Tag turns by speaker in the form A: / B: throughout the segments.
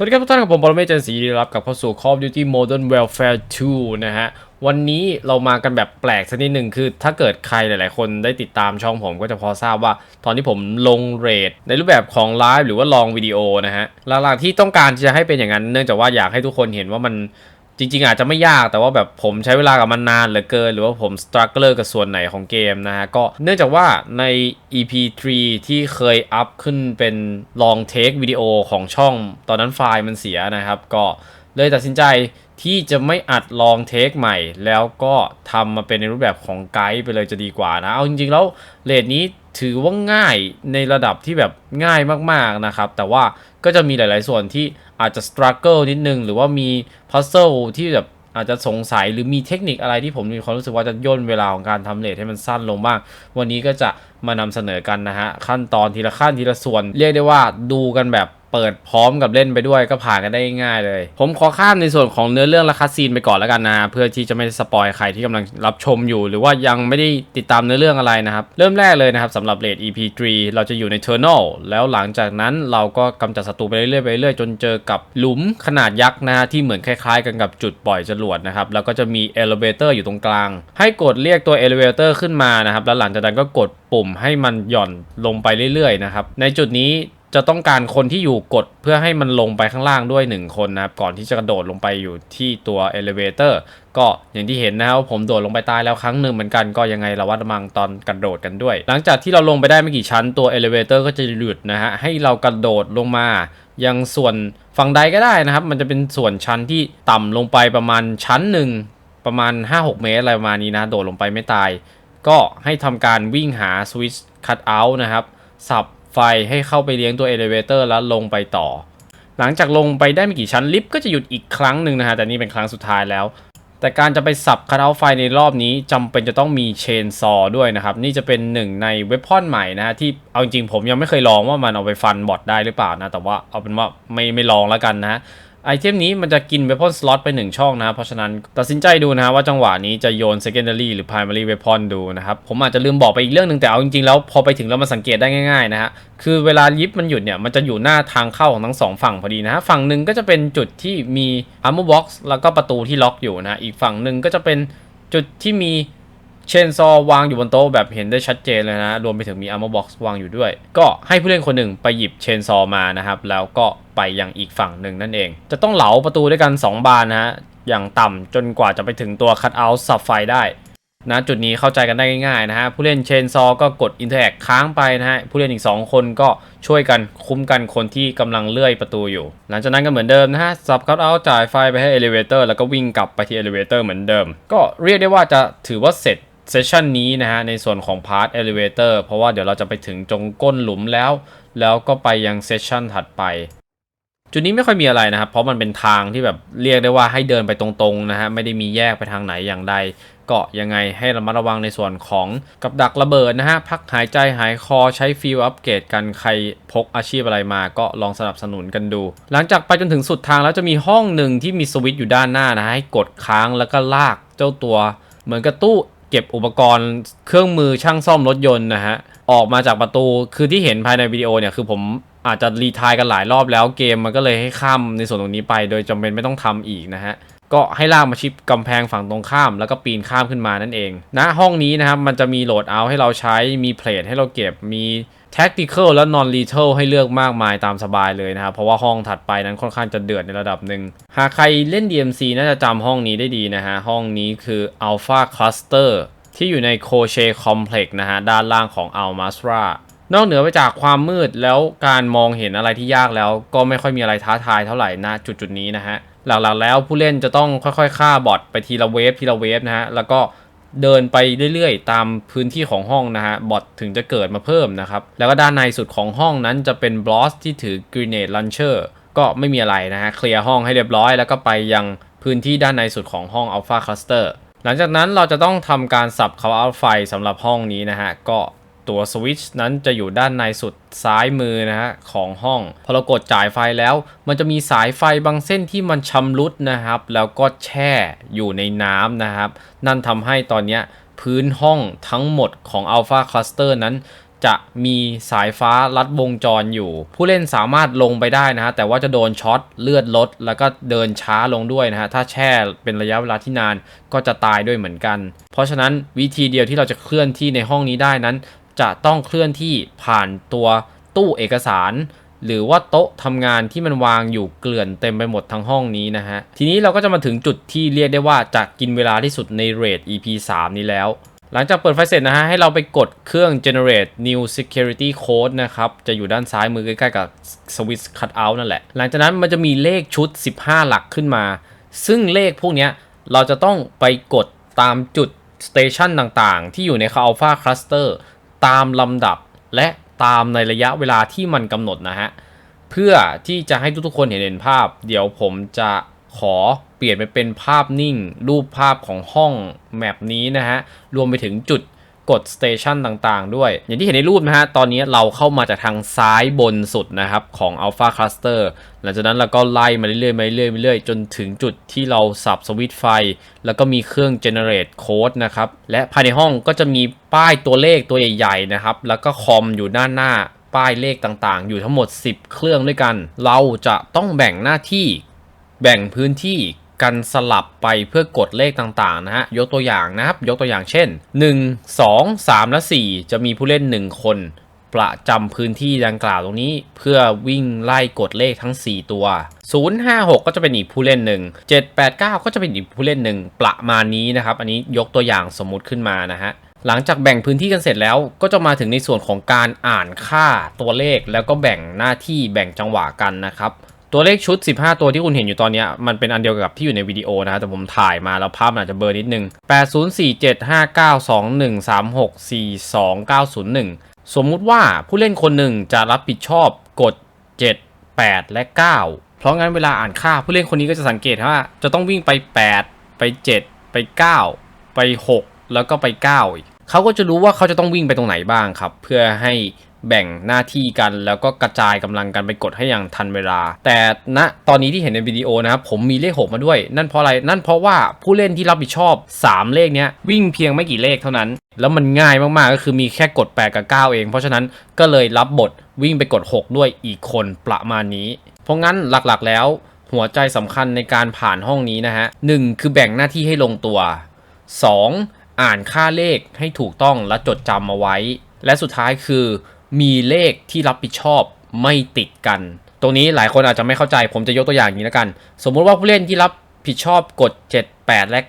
A: สวัสดีครับทุกท่านกับผมบอลเมจันสีรับกับเข้าสู่ Call of Duty Modern Warfare 2 นะฮะ วันนี้เรามากันแบบแปลกสักนิดหนึ่งคือถ้าเกิดใครหลาย ๆ คนได้ติดตามช่องผมก็จะพอทราบว่า ตอนที่ผมลงเรทในรูปแบบของไลฟ์หรือว่าลองวิดีโอนะฮะหลักๆที่ต้องการจะให้เป็นอย่างนั้น เนื่องจากว่าอยากให้ทุกคนเห็นว่ามัน จริงๆ อาจจะไม่ยากแต่ว่าแบบผมใช้เวลากับมันนานเหลือเกิน หรือว่าผมสตรัคเกอร์กับส่วนไหนของเกมนะฮะ ก็เนื่องจากว่าใน EP 3 ที่เคยอัพขึ้นเป็นลองเทควิดีโอของช่อง ตอนนั้นไฟล์มันเสียนะครับ ก็เลยตัดสินใจที่จะไม่อัดลองเทคใหม่ แล้วก็ทำมาเป็นในรูปแบบของไกด์ไปเลยจะดีกว่านะ เอาจริงๆ แล้วเรทนี้ ถือว่าง่ายในระดับที่แบบง่ายมากๆนะครับ แต่ว่าก็จะมีหลาย ๆ ส่วนที่อาจจะส t รั g เกิลนิดนึง หรือว่ามีพัซเซิลที่แบบอาจจะสงสัยหรือมีเทคนิคอะไรที่ผมมีความรู้สึกว่าจะย่นเวลาของการทำเลทให้มันสั้นลงบ้าง วันนี้ก็จะมานำเสนอกันนะฮะขั้นตอนทีละขั้นทีละส่วน เรียกได้ว่าดูกันแบบ เปิดพร้อมกับเล่นไปด้วยก็ผ่านกันได้ง่ายเลย ผมขอข้ามในส่วนของเนื้อเรื่องและคัสซีนไปก่อนแล้วกันนะ เพื่อที่จะไม่สปอยใครที่กำลังรับชมอยู่ หรือว่ายังไม่ได้ติดตามเนื้อเรื่องอะไรนะครับ เริ่มแรกเลยนะครับสำหรับเลด EP 3เราจะอยู่ใน t u r n a l แล้วหลังจากนั้นเราก็กำจัดศัตรูไปเรื่อยๆไปเรื่อยๆจนเจอกับหลุมขนาดยักษ์นะฮะที่เหมือนคล้ายๆ กันกับจุดปล่อยจรวดนะครับแล้วก็จะมี elevator อยู่ตรงกลาง ให้กดเรียกตัว elevator ขึ้นมานะครับแล้วหลังจากนั้นก็กดปุ่มให้มันหย่อนลงไปเรื่อยๆนะครับในจุดนี้ จะต้องการคนที่อยู่กดเพื่อให้มันลงไปข้างล่างด้วย 1 คนนะครับ ก่อนที่จะกระโดดลงไปอยู่ที่ตัว elevator ก็อย่างที่เห็นนะครับผมโดดลงไปตายแล้วครั้งหนึ่งเหมือนกันก็ยังไงระวัดระวังตอนกระโดดกันด้วย หลังจากที่เราลงไปได้ไม่กี่ชั้นตัว elevator ก็จะหยุดนะฮะให้เรากระโดดลงมายังส่วนฝั่งใดก็ได้นะครับ มันจะเป็นส่วนชั้นที่ต่ำลงไปประมาณชั้นหนึ่งประมาณ 5-6 เมตรอะไรประมาณนี้นะ โดดลงไปไม่ตาย ก็ให้ทำการวิ่งหาสวิตช์คัตเอาท์นะครับสับ ไฟให้เข้าไปเลี้ยงตัวเอลิเวเตอร์แล้วลงไปต่อ หลังจากลงไปได้ไม่กี่ชั้นลิฟต์ก็จะหยุดอีกครั้งหนึ่งนะฮะแต่นี่เป็นครั้งสุดท้ายแล้ว แต่การจะไปสับคัตเอาท์ไฟในรอบนี้จำเป็นจะต้องมีเชนซอด้วยนะครับ นี่จะเป็นหนึ่งในเว็บพอนใหม่นะฮะที่เอาจริงผมยังไม่เคยลองว่ามันเอาไปฟันบอทได้หรือเปล่านะแต่ว่าเอาเป็นว่าไม่ไม่ลองแล้วกันนะฮะ ไอเทมนี้มันจะกิน weapon slot ไป 1 ช่องนะเพราะฉะนั้นตัดสินใจดูนะว่าจังหวะนี้จะโยน secondary หรือ primary weapon ดูนะครับ ผมอาจจะลืมบอกไปอีกเรื่องหนึ่งแต่เอาจริงๆแล้วพอไปถึงแล้วมันสังเกตได้ง่ายๆนะฮะ คือเวลายิปมันหยุดเนี่ย มันจะอยู่หน้าทางเข้าของทั้งสองฝั่งพอดีนะฮะ ฝั่งหนึ่งก็จะเป็นจุดที่มี armor box แล้วก็ประตูที่ล็อกอยู่นะ อีกฝั่งหนึ่งก็จะเป็นจุดที่มี เชนซอวางอยู่บนโต๊ะแบบเห็นได้ชัดเจนเลยนะ รวมไปถึงมี armor box วางอยู่ด้วย ก็ให้ผู้เล่นคนหนึ่งไปหยิบเชนซอมานะครับ แล้วก็ไปยังอีกฝั่งหนึ่งนั่นเอง จะต้องเหลาประตูด้วยกัน 2 บานนะฮะ อย่างต่ำจนกว่าจะไปถึงตัวคัตเอาท์สับไฟได้นะจุดนี้เข้าใจกันได้ง่ายๆนะฮะ ผู้เล่นเชนซอก็กด Interact ค้างไปนะฮะ ผู้เล่นอีก 2 คนก็ช่วยกันคุ้มกันคนที่กำลังเลื่อยประตูอยู่ หลังจากนั้นก็เหมือนเดิมนะฮะ สับคัตเอาจ่ายไฟไปให้ Elevator แล้วก็วิ่งกลับไปที่ Elevator เหมือนเดิม ก็เรียกได้ว่าจะถือว่าเสร็จ เซสชันนี้นะฮะในส่วนของพาร์ท Elevator เพราะว่าเดี๋ยวเราจะไปถึงจงก้นหลุมแล้ว แล้วก็ไปยังเซสชันถัดไป จุดนี้ไม่ค่อยมีอะไรนะครับ เพราะมันเป็นทางที่แบบเรียกได้ว่าให้เดินไปตรงๆนะฮะไม่ได้มีแยกไปทางไหนอย่างใดเก็ยังไงให้ระมัดระวังในส่วนของกับดักระเบิดนะฮะพักหายใจหายคอใช้ฟิลอัปเกรดกันใครพกอาชีพอะไรมาก็ลองสนับสนุนกันดู หลังจากไปจนถึงสุดทางแล้วจะมีห้องหนึ่งที่มีสวิตช์อยู่ด้านหน้านะฮะให้กดค้างแล้วก็ลากเจ้าตัว เหมือนกับตู้ เก็บอุปกรณ์เครื่องมือช่างซ่อมรถยนต์นะฮะ ออกมาจากประตูคือที่เห็นภายในวิดีโอเนี่ยคือผมอาจจะรีทายกันหลายรอบแล้วเกมมันก็เลยให้ข้ามในส่วนตรงนี้ไป โดยจำเป็นไม่ต้องทำอีกนะฮะ ก็ให้ลากมาชิปกำแพงฝั่งตรงข้าม แล้วก็ปีนข้ามขึ้นมานั่นเองณนะห้องนี้นะครับมันจะมีโหลดเอาให้เราใช้มีเพลทให้เราเก็บมี tactical และ non lethal ให้เลือกมากมายตามสบายเลยนะครับ เพราะว่าห้องถัดไปนั้นค่อนข้างจะเดือดในระดับหนึ่ง หากใครเล่น DMC น่าจะจำห้องนี้ได้ดีนะฮะ ห้องนี้คือ Alpha Cluster ที่อยู่ในโคเชคอมเพล็กซ์นะฮะ ด้านล่างของ Al Masra นอกเหนือไปจากความมืดแล้วการมองเห็นอะไรที่ยากแล้ว ก็ไม่ค่อยมีอะไรท้าทายเท่าไหร่นะจุดจุดนี้นะฮะ หลักๆแล้วผู้เล่นจะต้องค่อยๆฆ่าบอทไปทีละเวฟทีละเวฟนะฮะแล้วก็เดินไปเรื่อยๆ ตามพื้นที่ของห้องนะฮะบอทถึงจะเกิดมาเพิ่มนะครับ แล้วก็ด้านในสุดของห้องนั้นจะเป็นบลอสที่ถือ Grenade Launcher ก็ไม่มีอะไรนะฮะเคลียร์ห้องให้เรียบร้อย แล้วก็ไปยังพื้นที่ด้านในสุดของห้อง Alpha Cluster หลังจากนั้นเราจะต้องทำการสับเขาเอาไฟสำหรับห้องนี้นะฮะก็ ตัวสวิตช์นั้นจะอยู่ด้านในสุดซ้ายมือนะฮะของห้อง พอเรากดจ่ายไฟแล้ว มันจะมีสายไฟบางเส้นที่มันชำรุดนะครับ แล้วก็แช่อยู่ในน้ำนะครับ นั่นทำให้ตอนนี้พื้นห้องทั้งหมดของ Alpha Cluster นั้นจะมีสายฟ้าลัดวงจรอยู่ ผู้เล่นสามารถลงไปได้นะฮะแต่ว่าจะโดนช็อตเลือดลด แล้วก็เดินช้าลงด้วยนะฮะถ้าแช่เป็นระยะเวลาที่นานก็จะตายด้วยเหมือนกัน เพราะฉะนั้นวิธีเดียวที่เราจะเคลื่อนที่ในห้องนี้ได้นั้น จะต้องเคลื่อนที่ผ่านตัวตู้เอกสาร หรือว่าโต๊ะทำงานที่มันวางอยู่เกลื่อนเต็มไปหมดทั้งห้องนี้นะฮะ ทีนี้เราก็จะมาถึงจุดที่เรียกได้ว่าจะกินเวลาที่สุดในเรท EP 3 นี้แล้ว หลังจากเปิดไฟเสร็จนะฮะ ให้เราไปกดเครื่อง generate new security code นะครับ จะอยู่ด้านซ้ายมือใกล้ๆกับ switch cutout นั่นแหละ หลังจากนั้นมันจะมีเลขชุด 15 หลักขึ้นมา ซึ่งเลขพวกนี้เราจะต้องไปกดตามจุด station ต่างๆ ที่อยู่ใน Alpha Cluster ต ตามลำดับและตามในระยะเวลาที่มันกำหนดนะฮะ เพื่อที่จะให้ทุกๆคนเห็นเห็นภาพ เดี๋ยวผมจะขอเปลี่ยนไปเป็นภาพนิ่ง รูปภาพของห้องแมปนี้นะฮะ รวมไปถึงจุด กดสเตชันต่างๆ ด้วย อย่างที่เห็นในรูปนะฮะ ตอนนี้เราเข้ามาจากทางซ้ายบนสุดนะครับ ของ Alpha Cluster หลังจากนั้นเราก็ไล่มาเรื่อยๆมาเรื่อยๆมาเรื่อยๆ จนถึงจุดที่เราสับสวิตไฟ แล้วก็มีเครื่อง generate code นะครับ และภายในห้องก็จะมีป้ายตัวเลขตัวใหญ่ๆนะครับ แล้วก็คอมอยู่ด้านหน้าป้ายเลขต่างๆ อยู่ทั้งหมด 10 เครื่องด้วยกัน เราจะต้องแบ่งหน้าที่แบ่งพื้นที่ กันสลับไปเพื่อกดเลขต่างๆนะฮะยกตัวอย่างนะครับ ยกตัวอย่างเช่น 1 2 3 และ 4 จะมีผู้เล่น 1 คน ประจำพื้นที่ดังกล่าวตรงนี้ เพื่อวิ่งไล่กดเลขทั้ง 4 ตัว 056 ก็จะเป็นอีกผู้เล่นหนึ่ง789 ก็จะเป็นอีกผู้เล่นหนึ่งประมาณนี้นะครับ อันนี้ยกตัวอย่างสมมุติขึ้นมานะฮะหลังจากแบ่งพื้นที่กันเสร็จแล้วก็จะมาถึงในส่วนของการอ่านค่าตัวเลขแล้วก็แบ่งหน้าที่แบ่งจังหวะกันนะครับ ตัวเลขชุด 15 ตัวที่คุณเห็นอยู่ตอนนี้มันเป็นอันเดียวกับที่อยู่ในวิดีโอนะแต่ผมถ่ายมาแล้วภาพมันอาจจะเบลอนิดนึง 80475921364291สมมุติว่าผู้เล่นคนหนึ่งจะรับผิดชอบกด 7 8 และ 9 เพราะงั้นเวลาอ่านค่าผู้เล่นคนนี้ก็จะสังเกตว่าจะต้องวิ่งไป 8 ไป 7 ไป 9 ไป 6 แล้วก็ไป9อีกเขาก็จะรู้ว่าเขาจะต้องวิ่งไปตรงไหนบ้างครับ เพื่อให้ แบ่งหน้าที่กันแล้วก็กระจายกำลังกันไปกดให้อย่างทันเวลา แต่ณตอนนี้ที่เห็นในวิดีโอนะครับผมมีเลข 6 มาด้วย นั่นเพราะอะไรนั่นเพราะว่าผู้เล่นที่รับผิดชอบ 3 เลขเนี้ยวิ่งเพียงไม่กี่เลขเท่านั้น แล้วมันง่ายมากๆก็คือมีแค่กด8กับ9เอง เพราะฉะนั้นก็เลยรับบทวิ่งไปกด 6 ด้วยอีกคนประมาณนี้ เพราะงั้นหลักๆแล้ว หัวใจสำคัญในการผ่านห้องนี้นะฮะหนึ่งคือแบ่งหน้าที่ให้ลงตัว 2. อ่านค่าเลขให้ถูกต้องและจดจำเอาไว้ และสุดท้ายคือ มีเลขที่รับผิดชอบไม่ติดกัน ตรงนี้หลายคนอาจจะไม่เข้าใจ ผมจะยกตัวอย่างนี้แล้วกัน สมมุติว่าผู้เล่นที่รับผิดชอบกด 7 8 และ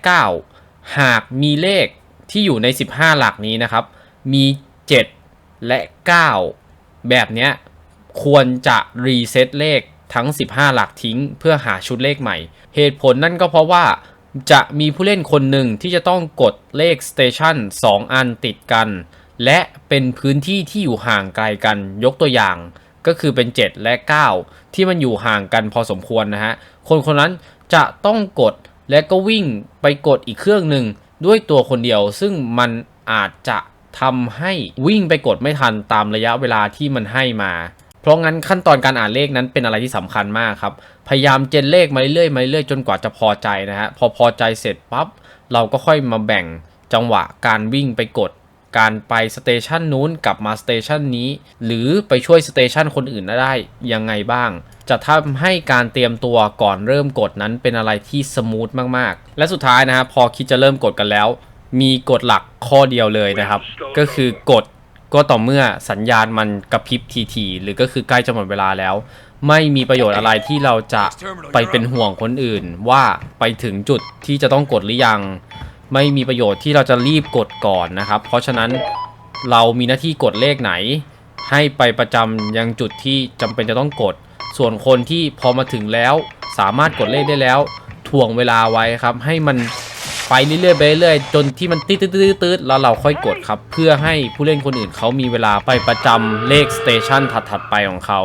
A: 9 หากมีเลขที่อยู่ใน 15 หลักนี้นะครับ มี 7 และ 9 แบบเนี้ยควรจะรีเซ็ตเลขทั้ง 15 หลักทิ้ง เพื่อหาชุดเลขใหม่ เหตุผลนั่นก็เพราะว่าจะมีผู้เล่นคนหนึ่งที่จะต้องกดเลขสเตชัน2อันติดกัน และเป็นพื้นที่ที่อยู่ห่างไกลกันยกตัวอย่างก็คือเป็น 7 และ 9 ที่มันอยู่ห่างกันพอสมควรนะฮะ คนคนนั้นจะต้องกดและก็วิ่งไปกดอีกเครื่องหนึ่งด้วยตัวคนเดียว ซึ่งมันอาจจะทำให้วิ่งไปกดไม่ทันตามระยะเวลาที่มันให้มา เพราะงั้นขั้นตอนการอ่านเลขนั้นเป็นอะไรที่สำคัญมากครับ พยายามเจนเลขมาเรื่อยๆมาเรื่อยๆจนกว่าจะพอใจนะฮะ พอพอใจเสร็จปั๊บเราก็ค่อยมาแบ่งจังหวะการวิ่งไปกด การไปสเตชันนู้นกลับมาสเตชันนี้ หรือไปช่วยสเตชันคนอื่นได้ยังไงบ้าง จะทำให้การเตรียมตัวก่อนเริ่มกดนั้นเป็นอะไรที่สมูทมากๆ และสุดท้ายนะฮะพอคิดจะเริ่มกดกันแล้ว มีกฎหลักข้อเดียวเลยนะครับ ก็คือกดก็ต่อเมื่อสัญญาณมันกระพริบทีๆหรือก็คือใกล้จะหมดเวลาแล้ว ไม่มีประโยชน์อะไรที่เราจะไปเป็นห่วงคนอื่น ว่าไปถึงจุดที่จะต้องกดหรือยัง ไม่มีประโยชน์ที่เราจะรีบกดก่อนนะครับ เพราะฉะนั้นเรามีหน้าที่กดเลขไหน ให้ไปประจำยังจุดที่จำเป็นจะต้องกด ส่วนคนที่พอมาถึงแล้ว สามารถกดเลขได้แล้วถ่วงเวลาไว้ครับ ให้มันไปเรื่อยๆไปเรื่อยๆจนที่มันตืดตืดตืดตืดแล้วเราค่อยกดครับ เพื่อให้ผู้เล่นคนอื่นเขามีเวลาไปประจำเลขสเตชันถัดๆไปของเขา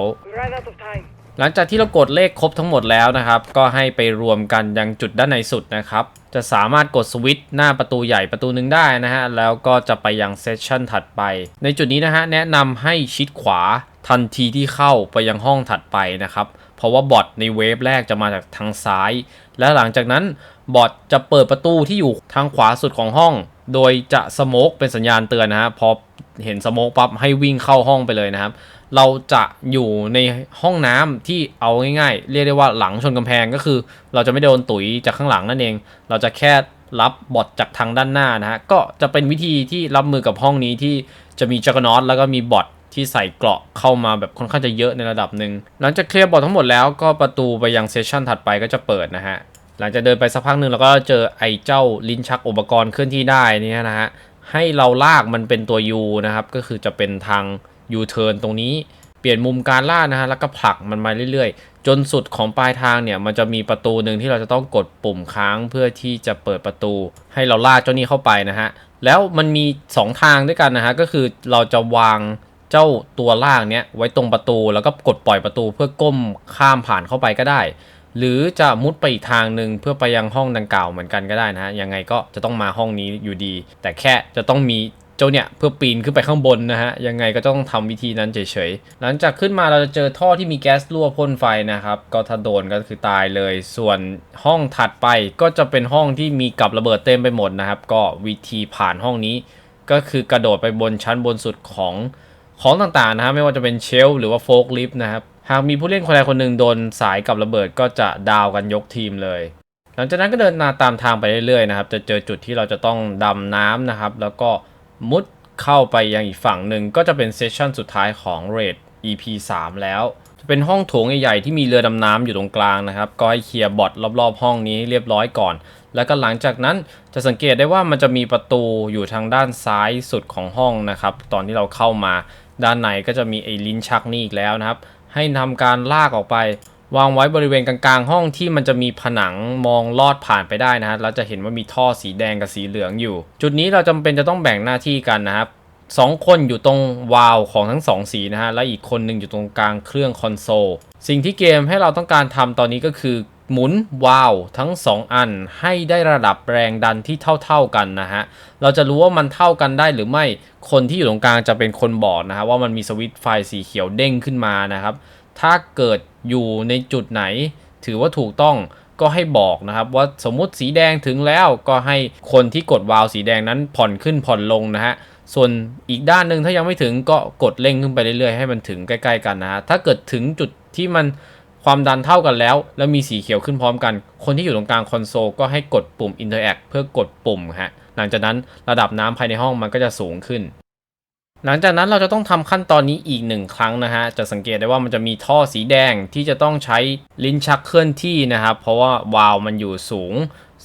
A: หลังจากที่เรากดเลขครบทั้งหมดแล้วนะครับ ก็ให้ไปรวมกันยังจุดด้านในสุดนะครับ จะสามารถกดสวิตช์หน้าประตูใหญ่ประตูหนึ่งได้นะฮะ แล้วก็จะไปยังเซสชันถัดไป ในจุดนี้นะฮะ แนะนำให้ชิดขวาทันทีที่เข้าไปยังห้องถัดไปนะครับ เพราะว่าบอทในเวฟแรกจะมาจากทางซ้าย และหลังจากนั้นบอทจะเปิดประตูที่อยู่ทางขวาสุดของห้อง โดยจะสโมกเป็นสัญญาณเตือนนะฮะ พอเห็นสโมกปั๊บให้วิ่งเข้าห้องไปเลยนะครับ เราจะอยู่ในห้องน้ำที่เอาง่ายๆ เรียกได้ว่าหลังชนกำแพงก็คือ เราจะไม่โดนตุ๋ยจากข้างหลังนั่นเอง เราจะแค่รับบอทจากทางด้านหน้านะฮะก็จะเป็นวิธีที่รับมือกับห้องนี้ที่จะมีจักรนอตแล้วก็มีบอทที่ใส่เกราะเข้ามาแบบค่อนข้างจะเยอะในระดับหนึ่งหลังจากเคลียร์บอททั้งหมดแล้วก็ประตูไปยังเซสชันถัดไปก็จะเปิดนะฮะหลังจากเดินไปสักพักหนึ่งเราก็เจอไอ้เจ้าลิ้นชักอุปกรณ์เคลื่อนที่ได้นี่นะฮะให้เราลากมันเป็นตัว U นะครับก็คือจะเป็นทาง U turn ตรงนี้ เปลี่ยนมุมการล่านะฮะแล้วก็ผลักมันมาเรื่อยๆ จนสุดของปลายทางเนี่ยมันจะมีประตูหนึ่งที่เราจะต้องกดปุ่มค้างเพื่อที่จะเปิดประตู ให้เราล่าเจ้านี้เข้าไปนะฮะแล้วมันมี 2 ทางด้วยกันนะฮะก็คือเราจะวางเจ้าตัวล่างเนี้ยไว้ตรงประตูแล้วก็กดปล่อยประตูเพื่อก้มข้ามผ่านเข้าไปก็ได้ หรือจะมุดไปอีกทางหนึ่งเพื่อไปยังห้องดังกล่าวเหมือนกันก็ได้นะฮะยังไงก็จะต้องมาห้องนี้อยู่ดี แต่แค่จะต้องมี เจ้าเนี่ยเพื่อปีนขึ้นไปข้างบนนะฮะยังไงก็ต้องทำวิธีนั้นเฉยๆหลังจากขึ้นมาเราจะเจอท่อที่มีแก๊สรั่วพ่นไฟนะครับก็ถ้าโดนก็คือตายเลย ส่วนห้องถัดไปก็จะเป็นห้องที่มีกับระเบิดเต็มไปหมดนะครับ ก็วิธีผ่านห้องนี้ ก็คือกระโดดไปบนชั้นบนสุดของของต่างๆนะฮะไม่ว่าจะเป็นเชลหรือว่าโฟล์คลิฟต์นะครับหากมีผู้เล่นคนใดคนหนึ่งโดนสายกับระเบิดก็จะดาวกันยกทีมเลยหลังจากนั้นก็เดินมาตามทางไปเรื่อยๆนะครับ จะเจอจุดที่เราจะต้องดำน้ำนะครับ แล้วก็ มุดเข้าไปยังอีกฝั่งหนึ่งก็จะเป็นเซสชันสุดท้ายของเรด EP 3 แล้ว จะเป็นห้องโถงใหญ่ๆที่มีเรือดำน้ำอยู่ตรงกลางนะครับ ก็ให้เคลียร์บอทรอบๆ ห้องนี้ให้เรียบร้อยก่อน แล้วก็หลังจากนั้นจะสังเกตได้ว่ามันจะมีประตูอยู่ทางด้านซ้ายสุดของห้องนะครับ ตอนที่เราเข้ามาด้านในก็จะมีไอ้ลิ้นชักนี่อีกแล้วนะครับ ให้ทำการลากออกไป วางไว้บริเวณกลางๆ ห้องที่มันจะมีผนังมองลอดผ่านไปได้นะฮะเราจะเห็นว่ามีท่อสีแดงกับสีเหลืองอยู่ จุดนี้เราจำเป็นจะต้องแบ่งหน้าที่กันนะครับสองคนอยู่ตรงวาล์วของทั้งสองสีนะฮะ และอีกคนหนึ่งอยู่ตรงกลางเครื่องคอนโซล สิ่งที่เกมให้เราต้องการทำตอนนี้ก็คือหมุนวาล์วทั้ง 2 อันให้ได้ระดับแรงดันที่เท่า ๆกันนะฮะ เราจะรู้ว่ามันเท่ากันได้หรือไม่ คนที่อยู่ตรงกลางจะเป็นคนบอกนะฮะว่ามันมีสวิตช์ไฟสีเขียวเด้งขึ้นมานะครับ ถ้าเกิด อยู่ในจุดไหน ถือว่าถูกต้องก็ให้บอกนะครับว่าสมมุติสีแดงถึงแล้วก็ให้คนที่กดวาล์วสีแดงนั้นผ่อนขึ้นผ่อนลงนะฮะส่วนอีกด้านหนึ่งถ้ายังไม่ถึงก็กดเร่งขึ้นไปเรื่อยๆให้มันถึงใกล้ๆกันนะฮะถ้าเกิดถึงจุดที่มันความดันเท่ากันแล้ว แล้วมีสีเขียวขึ้นพร้อมกัน คนที่อยู่ตรงกลางคอนโซลก็ให้กดปุ่ม Interact เพื่อกดปุ่มฮะหลังจากนั้นระดับน้ำภายในห้องมันก็จะสูงขึ้น หลังจากนั้นเราจะต้องทำขั้นตอนนี้อีกหนึ่งครั้งนะฮะ จะสังเกตได้ว่ามันจะมีท่อสีแดงที่จะต้องใช้ลิ้นชักเคลื่อนที่นะครับ เพราะว่าวาล์วมันอยู่สูง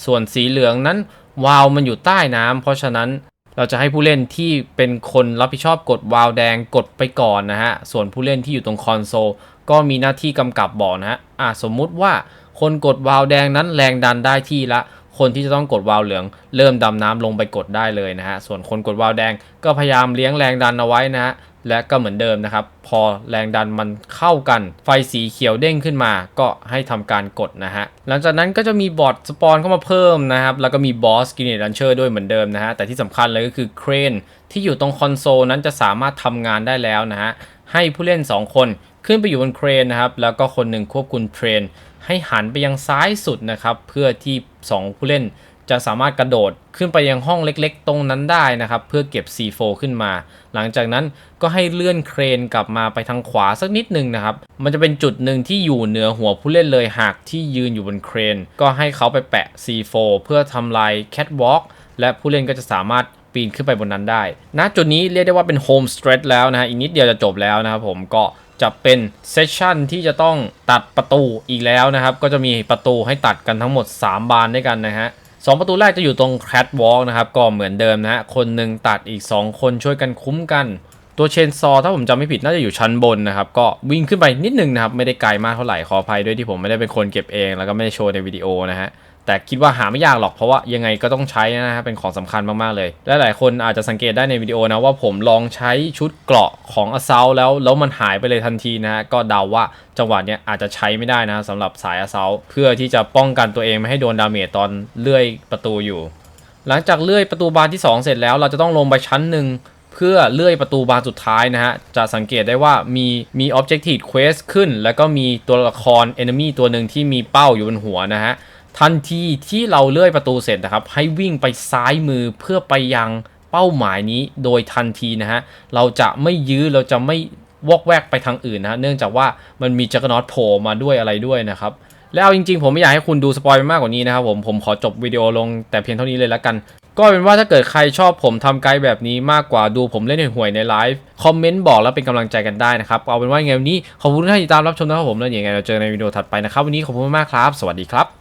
A: ส่วนสีเหลืองนั้นวาล์วมันอยู่ใต้น้ำเพราะฉะนั้นเราจะให้ผู้เล่นที่เป็นคนรับผิดชอบกดวาล์วแดงกดไปก่อนนะฮะ ส่วนผู้เล่นที่อยู่ตรงคอนโซลก็มีหน้าที่กำกับบอกนะฮะ อะสมมุติว่าคนกดวาล์วแดงนั้นแรงดันได้ที่ละ คนที่จะต้องกดวาล์วเหลือง เริ่มดำน้ำลงไปกดได้เลยนะฮะ ส่วนคนกดวาล์วแดงก็พยายามเลี้ยงแรงดันเอาไว้นะฮะ และก็เหมือนเดิมนะครับ พอแรงดันมันเข้ากัน ไฟสีเขียวเด้งขึ้นมาก็ให้ทำการกดนะฮะ หลังจากนั้นก็จะมีบอทสปอนเข้ามาเพิ่มนะครับ แล้วก็มีบอสกินเนตลันเชอร์ด้วยเหมือนเดิมนะฮะ แต่ที่สำคัญเลยก็คือเครนที่อยู่ตรงคอนโซลนั้นจะสามารถทำงานได้แล้วนะฮะ ให้ผู้เล่น 2 คน ขึ้นไปอยู่บนเครนนะครับ แล้วก็คนหนึ่งควบคุมเทรน ให้หันไปยังซ้ายสุดนะครับ เพื่อที่ 2 ผู้เล่นจะสามารถกระโดดขึ้นไปยังห้องเล็กๆ ตรงนั้นได้นะครับ เพื่อเก็บ C4 ขึ้นมา หลังจากนั้นก็ให้เลื่อนเครนกลับมาไปทางขวาสักนิดหนึ่งนะครับ มันจะเป็นจุดหนึ่งที่อยู่เหนือหัวผู้เล่นเลยหากที่ยืนอยู่บนเครน ก็ให้เขาไปแปะ C4 เพื่อทำลายแคทวอล์กและผู้เล่นก็จะสามารถปีนขึ้นไปบนนั้นได้ณจุดนี้เรียกได้ว่าเป็นโฮมสเตรทแล้วนะฮะอีกนิดเดียวจะจบแล้วนะครับผมก็ จะเป็นเซสชันที่จะต้องตัดประตูอีกแล้วนะครับ ก็จะมีประตูให้ตัดกันทั้งหมด 3 บานด้วยกันนะฮะสองประตูแรกจะอยู่ตรงแคทวอล์กนะครับ ก็เหมือนเดิมนะฮะ คนหนึ่งตัดอีก 2 คนช่วยกันคุ้มกัน ตัวเชนซอถ้าผมจำไม่ผิดน่าจะอยู่ชั้นบนนะครับ ก็วิ่งขึ้นไปนิดนึงนะครับ ไม่ได้ไกลมากเท่าไหร่ขออภัยด้วยที่ผมไม่ได้เป็นคนเก็บเอง แล้วก็ไม่ได้โชว์ในวิดีโอนะฮะ แต่คิดว่าหาไม่ยากหรอกเพราะว่ายังไงก็ต้องใช้นะฮะเป็นของสำคัญมาก ๆ เลย และหลายคนอาจจะสังเกตได้ในวิดีโอนะว่าผมลองใช้ชุดเกราะของอ s ซ u แล้ว แล้วมันหายไปเลยทันทีนะฮะก็เดาว่าจังหวะเนี้ยอาจจะใช้ไม่ได้นะสำหรับสายอ s ซ u เพื่อที่จะป้องกันตัวเองไม่ให้โดนดาเมจตอนเลื่อยประตูอยู่ หลังจากเลื่อยประตูบานที่ 2 เสร็จแล้วเราจะต้องลงไปชั้นหนึ่งเพื่อเลื่อยประตูบานสุดท้ายนะฮะ จะสังเกตได้ว่ามีมี objective quest ขึ้น แล้วก็มีตัวละคร enemy ตัวหนึ่งที่มีเป้าอยู่บนหัวนะฮะ ทันทีที่เราเลื่อยประตูเสร็จนะครับ ให้วิ่งไปซ้ายมือเพื่อไปยังเป้าหมายนี้โดยทันทีนะฮะเราจะไม่ยื้อเราจะไม่วอกแวกไปทางอื่นนะฮะเนื่องจากว่ามันมีจักรนอตโผล่มาด้วยอะไรด้วยนะครับแล้วจริงๆ ผมไม่อยากให้คุณดูสปอยไปมากกว่านี้นะครับผมผมขอจบวิดีโอลงแต่เพียงเท่านี้เลยละกัน ก็เป็นว่าถ้าเกิดใครชอบผมทำไกด์แบบนี้มากกว่าดูผมเล่นห่วยๆในไลฟ์คอมเมนต์บอกแล้วเป็นกำลังใจกันได้นะครับ เอาเป็นว่าไงวันนี้ขอบคุณที่ติดตามรับชมนะครับผมแล้วยังไงเราเจอในวิดีโอถัดไปนะครับ วันนี้ขอบคุณมากครับ สวัสดีครับ